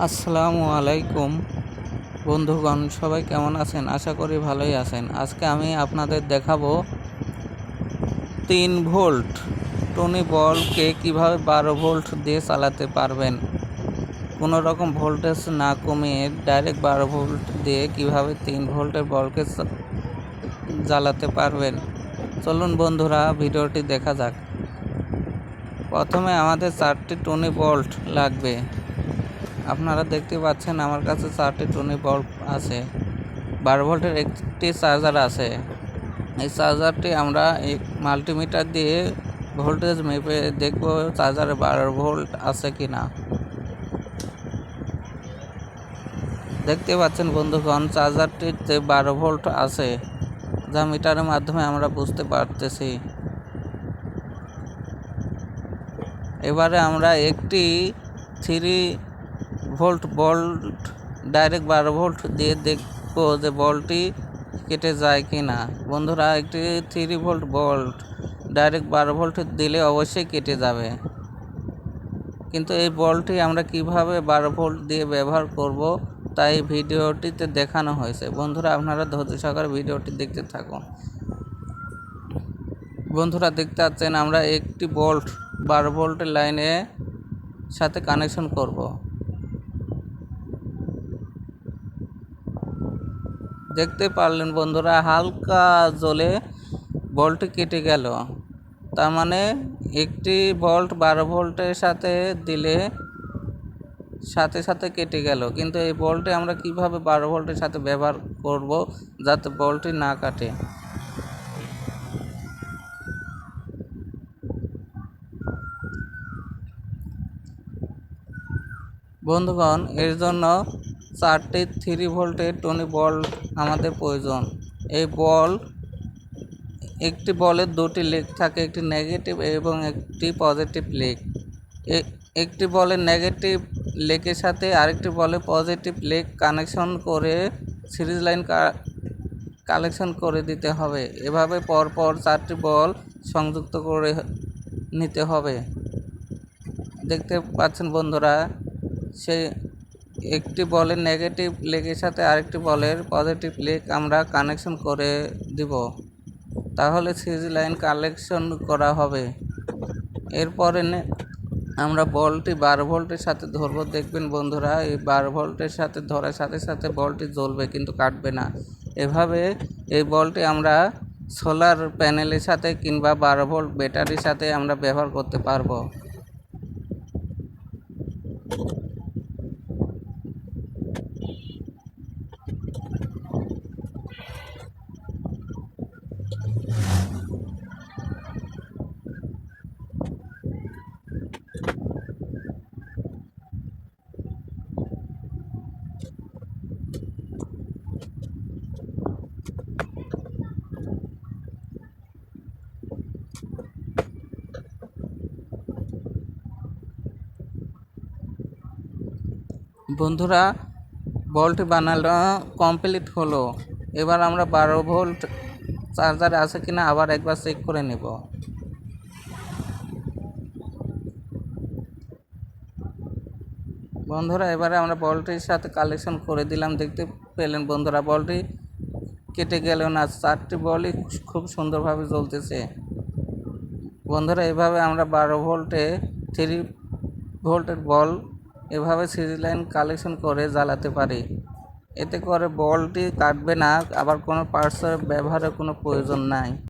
আসসালামু আলাইকুম বন্ধুগণ, সবাই কেমন আছেন? আশা করি ভালোই আছেন। আজকে আমি আপনাদের দেখাবো তিন ভোল্ট। টনি বলকে কীভাবে বারো ভোল্ট দিয়ে চালাতে পারবেন? কোনো রকম ভোল্টেজ না কমিয়ে ডাইরেক্ট বারো ভোল্ট দিয়ে কীভাবে তিন ভোল্টের বলকে জ্বালাতে পারবেন? চলুন বন্ধুরা, ভিডিওটি দেখা যাক। প্রথমে আমাদের চারটি টনি বল্ট লাগবে। আপনারা দেখতে পাচ্ছেন আমার কাছে চারটি টনি বল্ব আছে। বারো ভোল্টের একটি চার্জার আছে। এই চার্জারটি আমরা এই মাল্টিমিটার দিয়ে ভোল্টেজ মেপে দেখব চার্জারে বারো ভোল্ট আছে কি না দেখতে পাচ্ছেন বন্ধুগণ চার্জারটিতে বারো ভোল্ট আছে, যা মিটারের মাধ্যমে আমরা বুঝতে পারতেছি। এবারে আমরা একটি থ্রি ভোল্ট, বল্ট, ডাইরেক্ট বারো ভোল্ট দিয়ে দেখব যে বলটি কেটে যায় কি না। বন্ধুরা, একটি থ্রি ভোল্ট বল্ট ডাইরেক্ট বারো ভোল্ট দিলে অবশ্যই কেটে যাবে। কিন্তু এই বলটি আমরা কীভাবে বারো ভোল্ট দিয়ে ব্যবহার করব তাই ভিডিওটিতে দেখানো হয়েছে। বন্ধুরা, আপনারা ধৈর্য সহকারে ভিডিওটি দেখতে থাকুন। বন্ধুরা, দেখতে পাচ্ছেন আমরা একটি বোল্ট বারো ভোল্টের লাইনে সাথে কানেকশন করব। দেখতে পারলেন বন্ধুরা, হালকা জ্বলে বলটি কেটে গেল। তার মানে একটি ভোল্ট বারো ভোল্টের সাথে দিলে সাথে সাথে কেটে গেল। কিন্তু এই বলটি আমরা কীভাবে বারো ভোল্টের সাথে ব্যবহার করব যাতে বলটি না কাটে? বন্ধুগণ, এর জন্য চারটি থ্রি ভোল্টের টনি বল আমাদের প্রয়োজন। এই বল, একটি বলের দুটি লেগ থাকে, একটি নেগেটিভ এবং একটি পজিটিভ লেগ। একটি বলের নেগেটিভ লেগের সাথে আরেকটি বলে পজিটিভ লেগ কানেকশন করে সিরিজ লাইন কালেকশন করে দিতে হবে। এভাবে পরপর চারটি বল সংযুক্ত করে নিতে হবে। দেখতে পাচ্ছেন বন্ধুরা, সে একটি বলের নেগেটিভ লেগের সাথে আরেকটি বলের পজিটিভ লেগ আমরা কানেকশন করে দিব। তাহলে সিরিজ লাইন কালেকশন করা হবে। এরপরে আমরা বলটি বারো ভোল্টের সাথে ধরবো। দেখবেন বন্ধুরা, এই বারো ভোল্টের সাথে ধরার সাথে সাথে বলটি জ্বলবে কিন্তু কাটবে না। এভাবে এই বলটি আমরা সোলার প্যানেলের সাথে কিংবা বারো ভোল্ট ব্যাটারির সাথে আমরা ব্যবহার করতে পারব। বন্ধুরা বলটি বানানো কমপ্লিট হলো। এবার আমরা বারো ভোল্ট চার্জার আছে কিনা আবার একবার চেক করে নেব। বন্ধুরা, এবারে আমরা বলটির সাথে কালেকশন করে দিলাম। দেখতে পেলেন বন্ধুরা, বলটি কেটে গেল না, চারটি বলই খুব সুন্দরভাবে জ্বলতেছে। বন্ধুরা, এভাবে আমরা বারো ভোল্টে, থ্রি ভোল্টের বল এভাবে সিরিজ লাইন কালেকশন করে জ্বালাতে পারি। এতে করে বলটি কাটবে না আবার কোনো পার্টসের ব্যবহারের কোনো প্রয়োজন নাই।